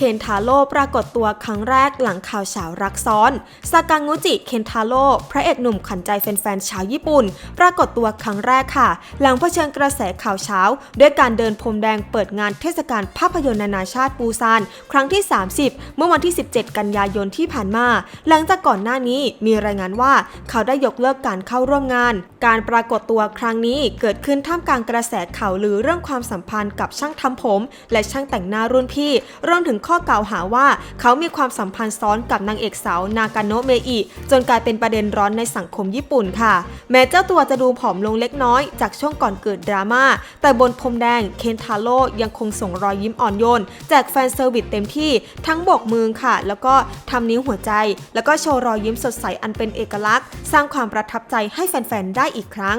คนทาโร่ปรากฏตัวครั้งแรกหลังข่าวเฉารักซ้อนซากางูจิ เคนทาโร่พระเอกหนุ่มขวัญใจแฟนๆชาวญี่ปุ่น ปรากฏตัวครั้งแรกค่ะ หลังเผชิญกระแสข่าวเช้า ด้วยการเดินพรมแดงเปิดงานเทศกาลภาพยนตร์นานาชาติปูซาน ครั้งที่ 30 เมื่อวันที่ 17 กันยายนที่ผ่านมา หลังจากก่อนหน้านี้มีรายงานว่าเขาได้ยกเลิกการเข้าร่วมงาน การปรากฏตัวครั้งนี้เกิดขึ้นท่ามกลางกระแสข่าวลือเรื่องความสัมพันธ์กับช่างทำผม และช่างแต่งหน้ารุ่นพี่รวมถึงข้อกล่าวหาว่า เขามีความสัมพันธ์ซ้อนกับนางเอกสาวนากาโนะเมอิจนกลายเป็นประเด็นร้อนในสังคมญี่ปุ่นค่ะ แม้เจ้าตัวจะดูผอมลงเล็กน้อยจากช่วงก่อนเกิดดราม่าแต่บนพรมแดงเคนทาโร่ยังคงส่งรอยยิ้มอ่อนโยนแจกแฟนเซอร์วิสเต็มที่ทั้งโบกมือค่ะ แล้วก็ทำนิ้วหัวใจ แล้วก็โชว์รอยยิ้มสดใสอันเป็นเอกลักษณ์ สร้างความประทับใจให้แฟนๆได้อีกครั้ง